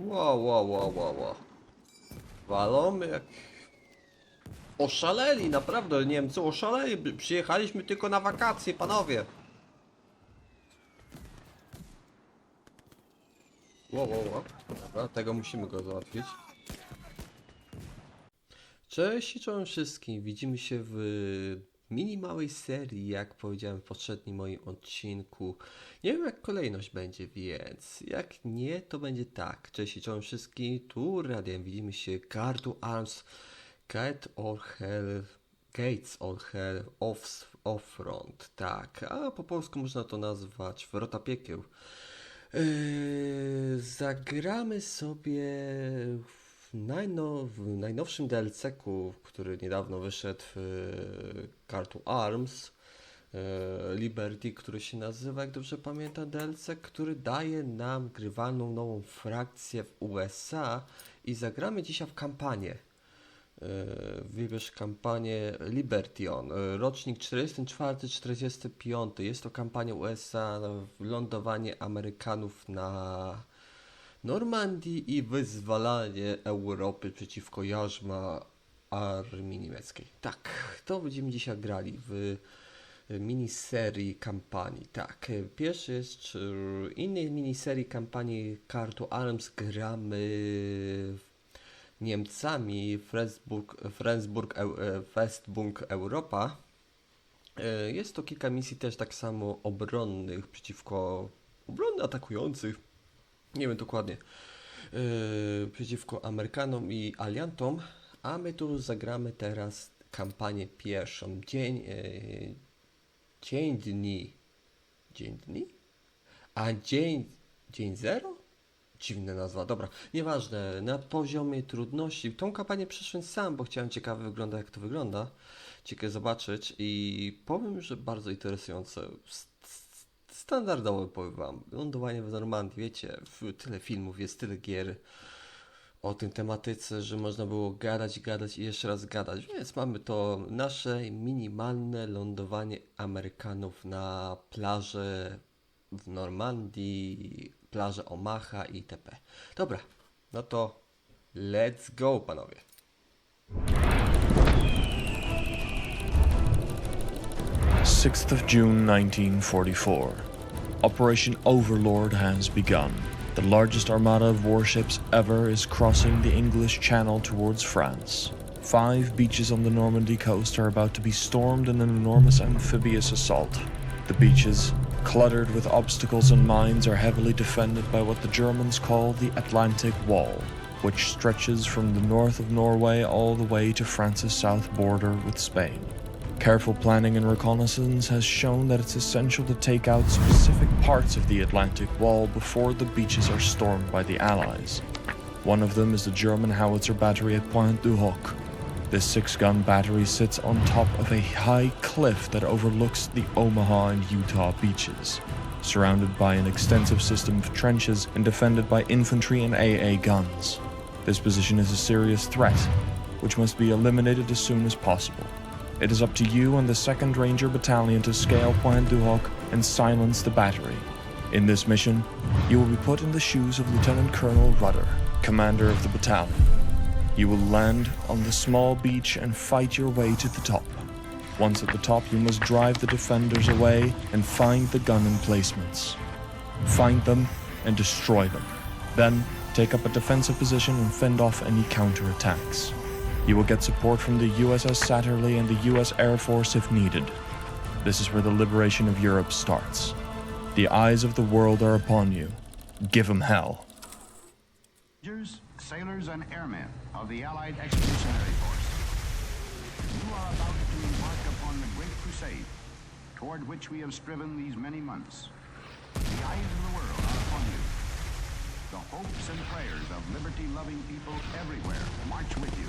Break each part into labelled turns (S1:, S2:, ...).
S1: Wow, wow, wow, wow, wow. Walą jak... Oszaleli, naprawdę, Niemcy oszaleli. Przyjechaliśmy tylko na wakacje, panowie. Wow, wow, wow. Dobra, tego musimy go załatwić. Cześć, czołem wszystkim. Widzimy się w mini małej serii, jak powiedziałem w poprzednim moim odcinku. Nie wiem jak kolejność będzie, więc jak nie, to będzie tak. Cześć, czołem wszystkim. Tu Radian, widzimy się to Arms, Gate or Hell, Gates or Hell off Front. Tak, a po polsku można to nazwać Wrota Piekieł. Yy, zagramy sobie w, najnow, w najnowszym DLC-ku, który niedawno wyszedł w Call to Arms. yy, Liberty, który się nazywa, jak dobrze pamiętam, DLC, który daje nam grywalną nową frakcję w USA i zagramy dzisiaj w kampanię. Yy, Wybierz kampanię Libertion, rocznik 44-45. Jest to kampania USA lądowanie Amerykanów na Normandii i wyzwalanie Europy przeciwko jarzma armii niemieckiej. Tak, to będziemy dzisiaj grali w miniserii kampanii. Tak, yy, pierwszy jest czy innej miniserii kampanii Kartu Arms gramy Niemcami Flensburg, Eu- e, Westbunk Europa. E, Jest to kilka misji też tak samo obronnych przeciwko obronnych atakujących. Nie wiem dokładnie. e, Przeciwko Amerykanom i aliantom. A my tu zagramy teraz kampanię pierwszą. Dzień, e, dzień dni. Dzień dni? A dzień, dzień zero? Dziwna nazwa, dobra, nieważne, na poziomie trudności. Tą kampanię przeszłem sam, bo chciałem ciekawe wygląda jak to wygląda. Ciekawe zobaczyć i powiem, że bardzo interesujące. S- Standardowe powiem wam. Lądowanie w Normandii, wiecie, tyle filmów, jest tyle gier o tym tematyce, że można było gadać, gadać i jeszcze raz gadać. Więc mamy to nasze minimalne lądowanie Amerykanów na plaży w Normandii, plażę Omaha itp. Dobra, no to let's go, panowie.
S2: 6th of June 1944. Operation Overlord has begun. The largest armada of warships ever is crossing the English Channel towards France. Five beaches on the Normandy coast are about to be stormed in an enormous amphibious assault. The beaches, cluttered with obstacles and mines, are heavily defended by what the Germans call the Atlantic Wall, which stretches from the north of Norway all the way to France's south border with Spain. Careful planning and reconnaissance has shown that it's essential to take out specific parts of the Atlantic Wall before the beaches are stormed by the Allies. One of them is the German howitzer battery at Pointe du Hoc. This six gun battery sits on top of a high cliff that overlooks the Omaha and Utah beaches, surrounded by an extensive system of trenches and defended by infantry and AA guns. This position is a serious threat, which must be eliminated as soon as possible. It is up to you and the 2nd Ranger Battalion to scale Point du Hoc and silence the battery. In this mission, you will be put in the shoes of Lieutenant Colonel Rudder, commander of the battalion. You will land on the small beach and fight your way to the top. Once at the top, you must drive the defenders away and find the gun emplacements. Find them and destroy them. Then, take up a defensive position and fend off any counterattacks. You will get support from the USS Satterley and the US Air Force if needed. This is where the liberation of Europe starts. The eyes of the world are upon you. Give 'em hell.
S3: Soldiers, sailors, and airmen of the Allied Expeditionary Force. You are about to embark upon the great crusade toward which we have striven these many months. The eyes of the world are upon you. The hopes and prayers of liberty-loving people everywhere march with you.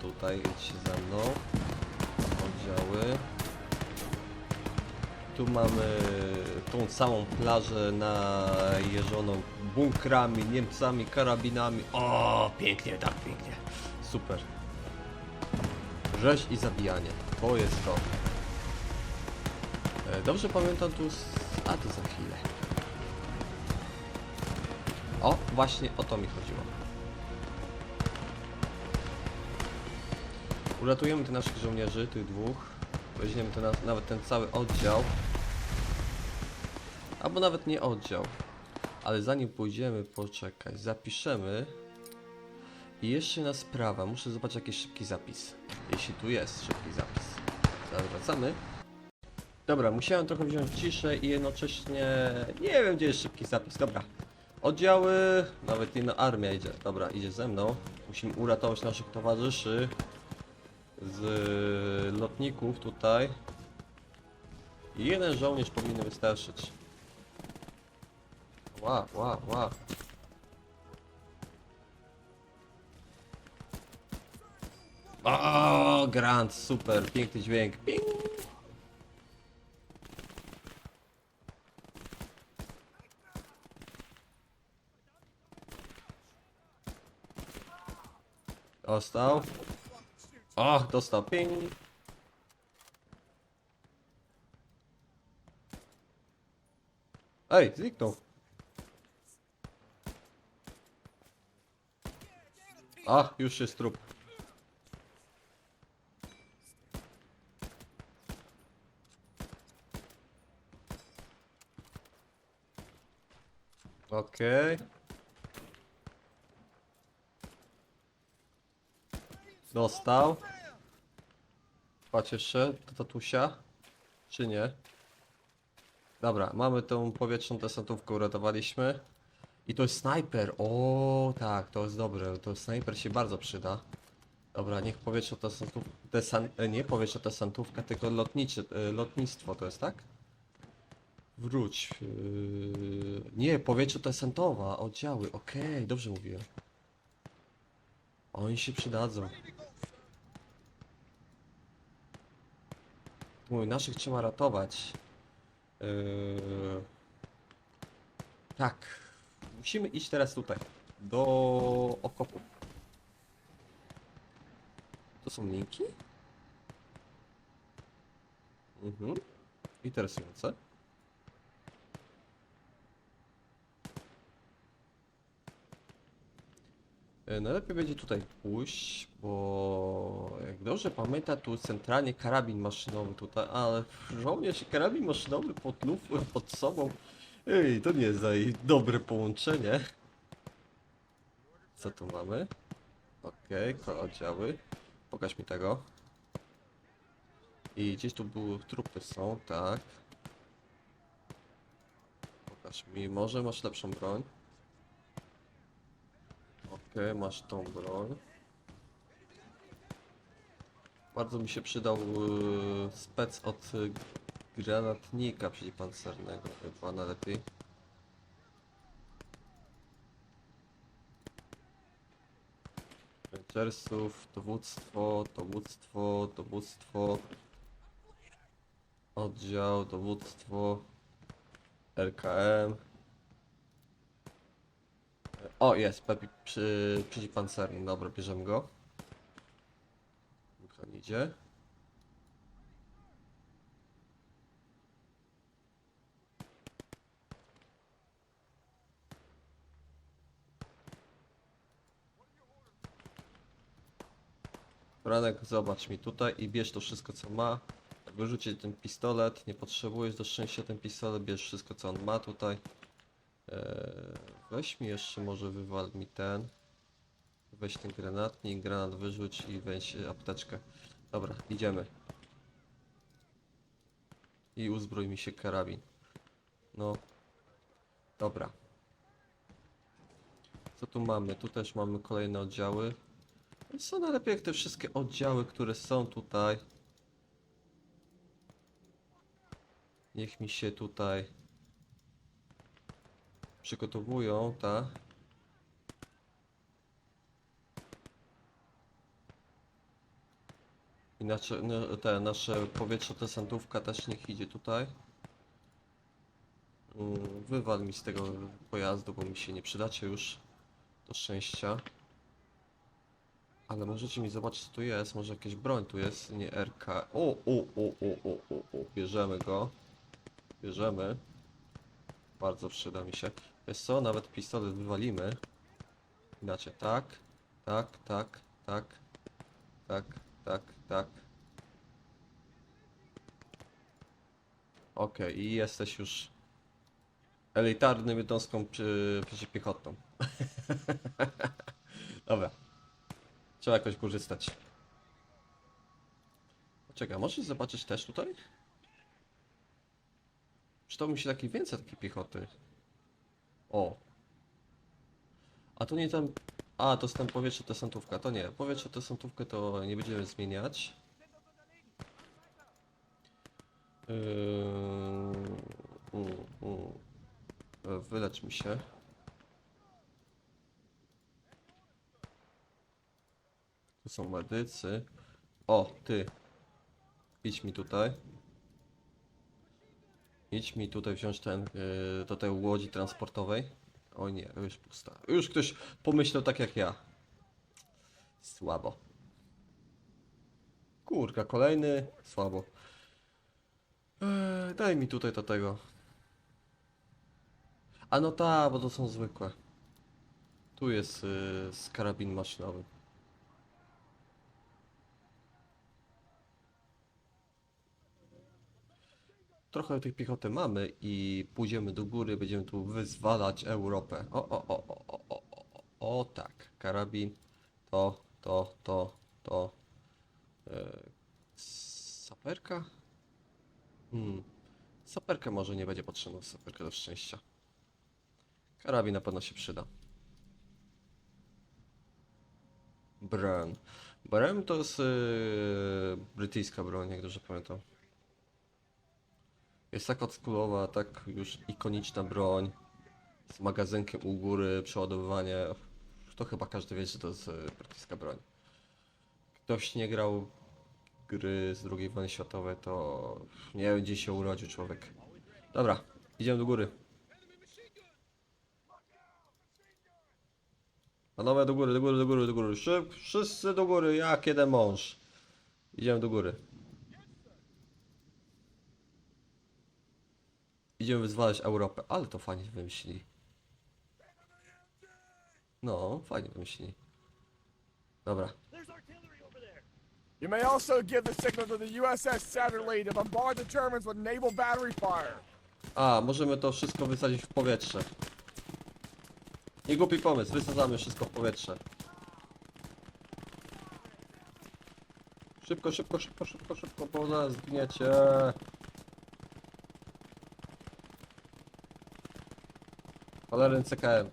S1: tutaj, idźcie ze mną. Oddziały. Tu mamy tą całą plażę najeżoną bunkrami, Niemcami, karabinami. O, pięknie, tak pięknie. Super. Rzeź i zabijanie. To jest to. E, Dobrze pamiętam tu... A, to za chwilę. O, właśnie o to mi chodziło. Uratujemy tych naszych żołnierzy, tych dwóch. Weźmiemy ten, nawet ten cały oddział. Albo nawet nie oddział. Ale zanim pójdziemy, poczekaj, zapiszemy. I jeszcze jedna sprawa, muszę zobaczyć jakiś szybki zapis. Jeśli tu jest szybki zapis. Zaraz wracamy. Dobra, musiałem trochę wziąć ciszę i jednocześnie nie wiem gdzie jest szybki zapis. Dobra. Oddziały, nawet jedna armia idzie. Dobra, idzie ze mną. Musimy uratować naszych towarzyszy z lotników tutaj. Jeden żołnierz powinien wystarczyć. Ła, ła, ła. O, Grant, super, piękny dźwięk. Ping. Dostał. O, dostał. Ping. Ej, zniknął. A, już jest trup. Okej. Dostał. Patrz jeszcze do tatusia. Czy nie? Dobra, mamy tą powietrzną desantówkę, uratowaliśmy. I to jest snajper. O, tak, to jest dobre. To snajper się bardzo przyda. Dobra, niech powietrzna desantówka. Desan, e, nie powietrzna desantówka, tylko lotniczy, e, lotnictwo to jest, tak? Wróć. Yy... Nie, powietrze desantowa, oddziały. Okej, dobrze mówiłem. Oni się przydadzą. Mój, naszych trzeba ratować. Yy... Tak. Musimy iść teraz tutaj. Do okopu. To są linki? Mhm. Interesujące. Najlepiej będzie tutaj pójść, bo jak dobrze pamiętam, tu centralnie karabin maszynowy tutaj, ale żołnierz i karabin maszynowy pod lufą, pod sobą. Ej, to nie jest dobre połączenie. Co tu mamy? Okej, okay, oddziały. Pokaż mi tego. I gdzieś tu były trupy są, tak. Pokaż mi, może masz lepszą broń. Okej, masz tą broń. Bardzo mi się przydał yy, spec od y, granatnika przeciwpancernego, chyba najlepiej. Rangersów, dowództwo, dowództwo, dowództwo. Oddział, dowództwo. RKM. O, jest, Pepi przy, przeciwpancerny. Dobra, bierzemy go. Niech on idzie. Franek, zobacz mi tutaj i bierz to wszystko co ma. Wyrzucie ten pistolet, nie potrzebujesz do szczęścia ten pistolet, bierz wszystko co on ma tutaj. Eee, weź mi jeszcze może wywal mi ten. Weź ten granatnik, granat wyrzuć i weź e, apteczkę. Dobra, idziemy. I uzbrój mi się karabin. No. Dobra. Co tu mamy? Tu też mamy kolejne oddziały. Co najlepiej jak te wszystkie oddziały, które są tutaj. Niech mi się tutaj przygotowują, ta. I nasze, te, nasze powietrze, desantówka też niech idzie tutaj. Mm, wywal mi z tego pojazdu, bo mi się nie przydacie już. Do szczęścia. Ale możecie mi zobaczyć co tu jest, może jakaś broń tu jest, nie RK. O, o, o, o, o, o, o. bierzemy go. Bierzemy. Bardzo przyda mi się. Wiesz co, nawet pistolet wywalimy. Inaczej, tak, tak, tak, tak, tak, tak, tak. Okej, i jesteś już elitarnym jednostką przy, przeciwpiechotną. Dobra. Trzeba jakoś korzystać. Czekaj, możesz zobaczyć też tutaj? Przydał mi się taki więcej takiej piechoty. O. A to nie tam... A, to jest tam powietrze desantówka. To nie, powietrze desantówkę to nie będziemy zmieniać. Yy... E, Wylecz mi się. Tu są medycy. O, ty. Idź mi tutaj. Idź mi tutaj wziąć ten, yy, do tej łodzi transportowej. O nie, już pusta. Już ktoś pomyślał tak jak ja. Słabo. Kurka, kolejny. Słabo. Eee, daj mi tutaj do tego. A no ta, bo to są zwykłe. Tu jest yy, z karabin maszynowy. trochę tych piechoty mamy i pójdziemy do góry, będziemy tu wyzwalać Europę. O, o, o, o, o, o, o, o tak. Karabin, to, to, to, to. Yy, saperka? Hmm. Saperkę może nie będzie potrzebna, saperka do szczęścia. Karabin na pewno się przyda. Bran. Bran to jest yy, brytyjska broń, jak dobrze pamiętam. Jest tak odskulowa, tak już ikoniczna broń. Z magazynkiem u góry, przeładowywanie. To chyba każdy wie, że to jest yy, brytyjska broń. Ktoś nie grał gry z II wojny światowej, to nie wiem gdzie się urodził człowiek. Dobra, idziemy do góry. Panowie do góry, do góry, do góry, do góry. Szyb, wszyscy do góry, jak jeden mąż. Idziemy do góry. Idziemy wyzwalać Europę, ale to fajnie wymyślili. No, fajnie wymyślili. Dobra.
S4: You may also give the signal to the USS to bombard the Germans with naval battery fire.
S1: A, możemy to wszystko wysadzić w powietrze. Nie głupi pomysł, wysadzamy wszystko w powietrze. Szybko, szybko, szybko, szybko, szybko, bo zaraz zgniecie. Cholerny CKM.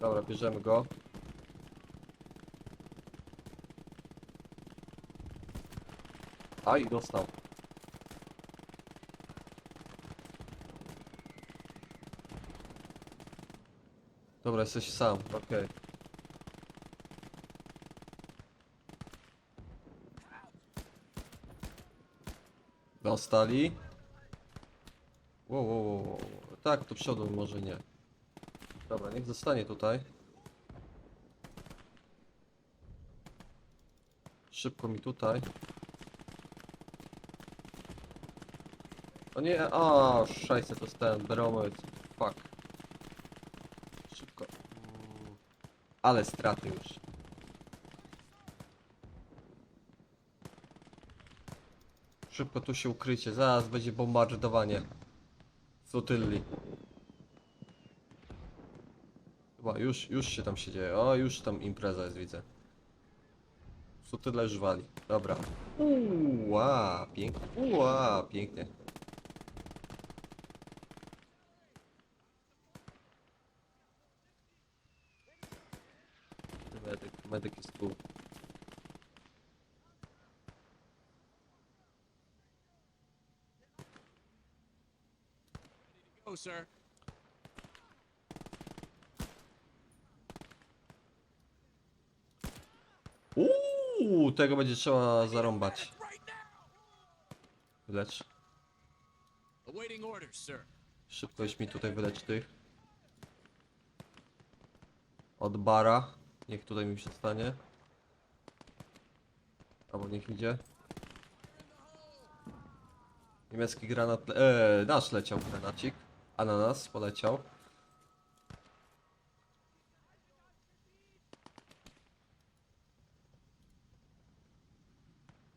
S1: Dobra, bierzemy go. A i dostał. Dobra, jesteś sam, okej. Dostali. Wow, wow, wow. Tak, do przodu może nie. Dobra, niech zostanie tutaj. Szybko mi tutaj. O nie, o, szajse, to jest ten barometr. Fuck. Szybko. Ale straty już. Szybko tu się ukrycie, zaraz będzie bombardowanie. Flotyli. Chyba już, już się tam się dzieje. O, już tam impreza jest, widzę. Flotyle już wali. Dobra. Uła, pięknie. Uła, pięknie. Medyk, medyk jest tu.
S5: go, sir.
S1: Uuu, tego będzie trzeba zarąbać.
S5: Lecz.
S1: Szybkoś mi tutaj wylecz tych. Od bara. Niech tutaj mi przestanie. Albo niech idzie. Niemiecki granat... Eee, nasz leciał granacik. A na nas poleciał.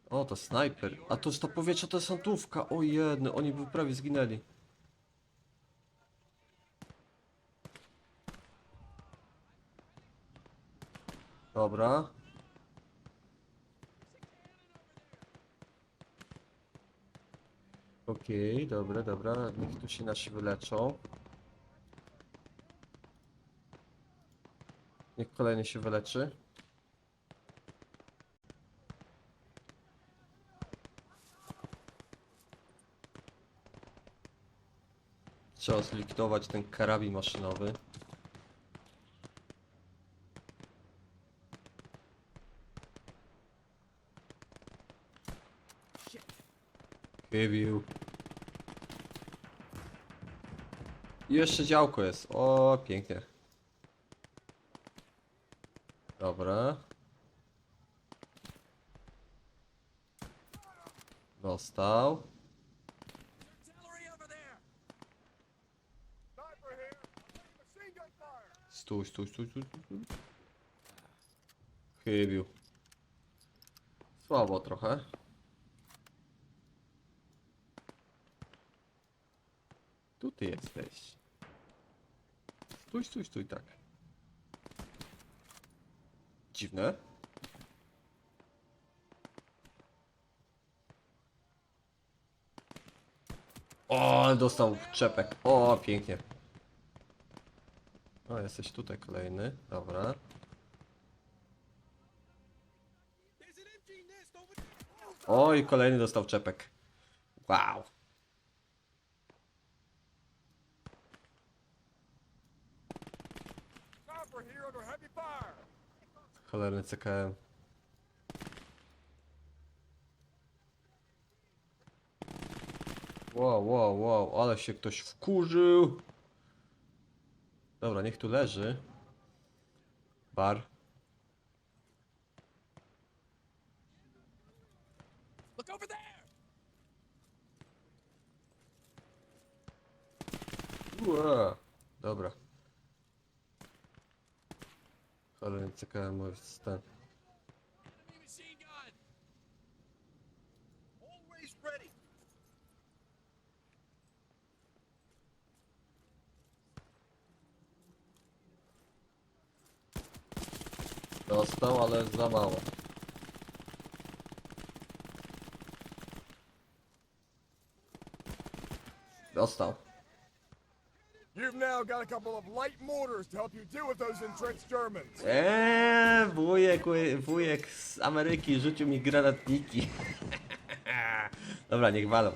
S1: O, to snajper. A to z to powietrze to jest santówka. O jedny, oni by prawie zginęli. Dobra. Okej, dobra, dobra. Niech tu się nasi wyleczą. Niech kolejny się wyleczy. Trzeba zlikwidować ten karabin maszynowy. Chybił. I Jeszcze działko jest. O, pięknie. Dobra. Dostał. Stój, stój, stój, stój. stój. Chybił. Słabo trochę. Tu ty jesteś. Stój, stój, stój, tak. Dziwne. O, dostał czepek. O, pięknie. O, jesteś tutaj kolejny. Dobra.
S5: There.
S1: Oj, kolejny dostał czepek. Wow. Cholerny CKM. Wow, wow, wow, ale się ktoś wkurzył. Dobra, niech tu leży. Bar. Ua. Dobra.
S5: Machine gun.
S4: Always ready.
S1: Dostał, ale za mało. Dostał.
S4: You've now got a couple of light mortars to help you deal with those entrenched Germans.
S1: Eee, wujek, wujek z Ameryki rzucił mi granatniki. Dobra, niech walą.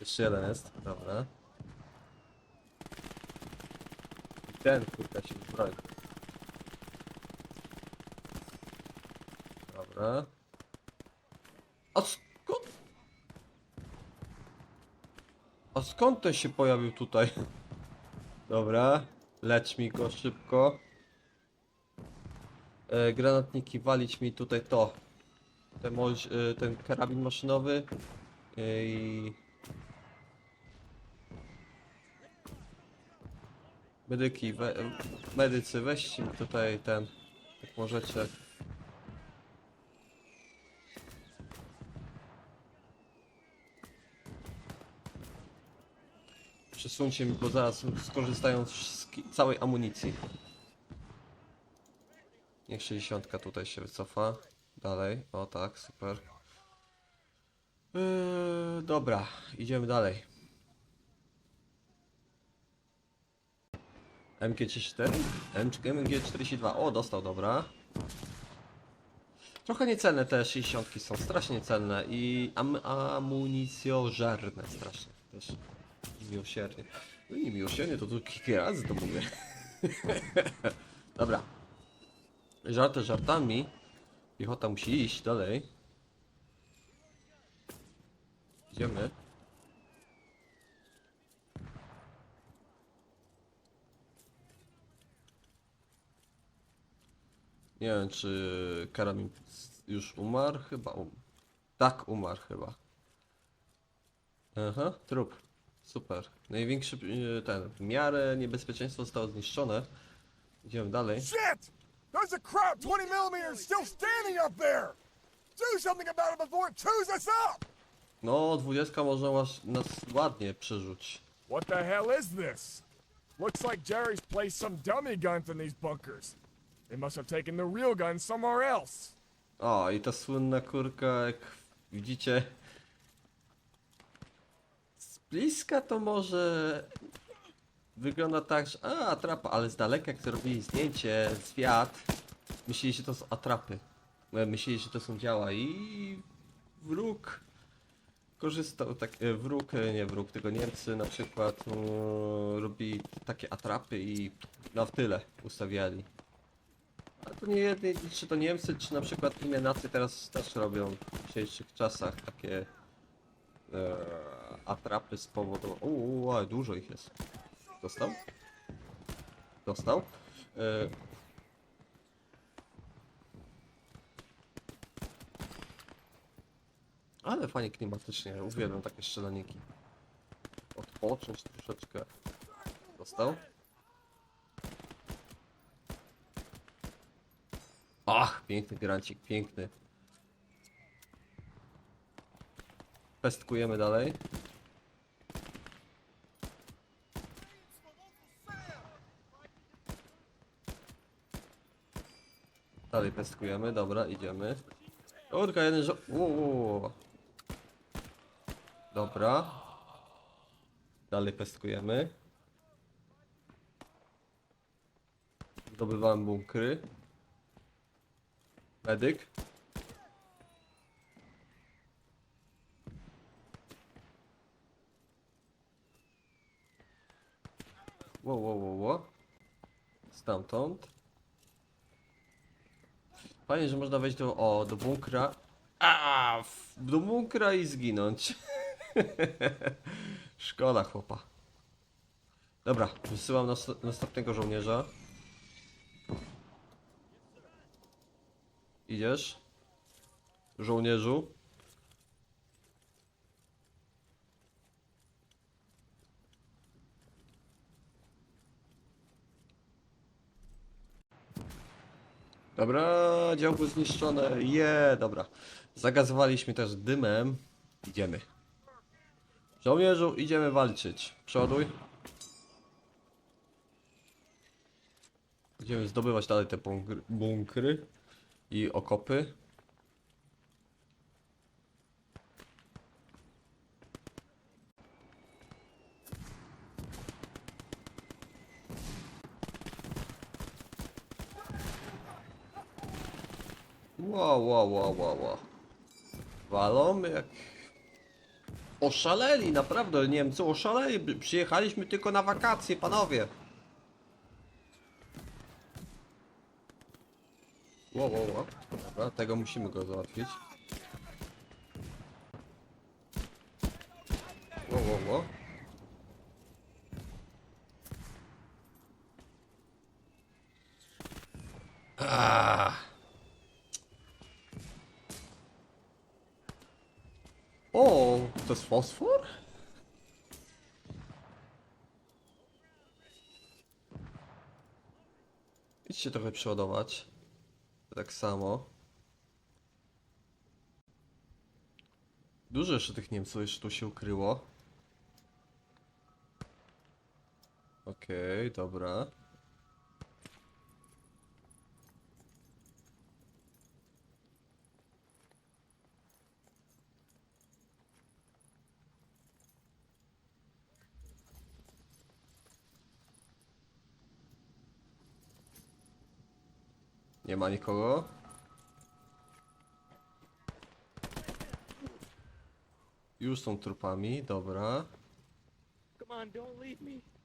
S1: Jeszcze jeden jest, dobra. I Ten kurka się zbroi. Dobra. Skąd? A skąd ten się pojawił tutaj? Dobra, lecz mi go szybko. E, granatniki, walić mi tutaj to. Ten, moż, e, ten karabin maszynowy. E, I... Medyki, we, medycy, weźcie mi tutaj ten, jak możecie. Przesuńcie mi, bo zaraz skorzystają z całej amunicji. Niech 60 tutaj się wycofa. Dalej. O tak, super. Yy, dobra, idziemy dalej. MG34? MG42. O, dostał, dobra. Trochę niecelne te 60 są, strasznie celne i am amunicjożerne strasznie też. Miłosiernie. No nie miłosiernie, to tu kilka razy to mówię. Dobra. Żarty żartami. Piechota musi iść dalej. Idziemy. Nie wiem, czy Karamin już umarł? Chyba um. Tak, umarł chyba. Aha, trup. Super. Największy, y, ten, w miarę niebezpieczeństwo zostało zniszczone. Idziemy dalej.
S4: Shit! There's a crap 20 millimeters still standing up there! Do something about it before it chews us up!
S1: No, 20 może nas, nas ładnie przerzuć.
S4: What the hell is this? Looks like Jerry's placed some dummy guns in these bunkers. They must have taken the real guns somewhere else.
S1: O, i ta słynna kurka, jak widzicie. Bliska to może wygląda tak, że a, atrapa, ale z daleka jak zrobili zdjęcie, zwiat, myśleli, że to są atrapy. E, Myśleli, że to są działa i wróg korzystał, tak, e, wróg, e, nie wróg, tylko Niemcy na przykład e, robili takie atrapy i na w tyle ustawiali. A to nie jedni, czy to Niemcy, czy na przykład inne nacje teraz też robią w dzisiejszych czasach takie atrapy powodu... Uuu, dużo ich jest. Dostał? Dostał. E, ale fajnie klimatycznie, uwielbiam takie strzelaniki. Odpocząć troszeczkę. Dostał? Ach, piękny grancik, piękny. Pestkujemy dalej. Dalej pestkujemy, dobra, idziemy. Tylko jeden żo... Wo. Dobra. Dalej pestkujemy. Zdobywałem bunkry. Medyk. Wow, wow, wow, wow. Stamtąd. Fajnie, że można wejść do, o, do bunkra. A, w- do bunkra i zginąć. Szkoda chłopa. Dobra, wysyłam nas, następnego żołnierza. Idziesz? Żołnierzu? Dobra, działko zniszczone. Je, dobra. Zagazowaliśmy też dymem. Idziemy. Żołnierzu, idziemy walczyć. Przoduj. Idziemy zdobywać dalej te bunkry, i okopy. Wow, wow, wow, wow, wow. Walą jak... Oszaleli, naprawdę, Niemcy oszaleli. Przyjechaliśmy tylko na wakacje, panowie. Wow, wow, wow. Dobra, tego musimy go załatwić. Wow, wow, wow. Ah. O, to fosfor? Idźcie trochę przeładować. Tak samo. Dużo jeszcze tych Niemców jeszcze tu się ukryło. Okej, dobra. Nie ma nikogo. Już są trupami, dobra.
S6: Come on, don't leave me.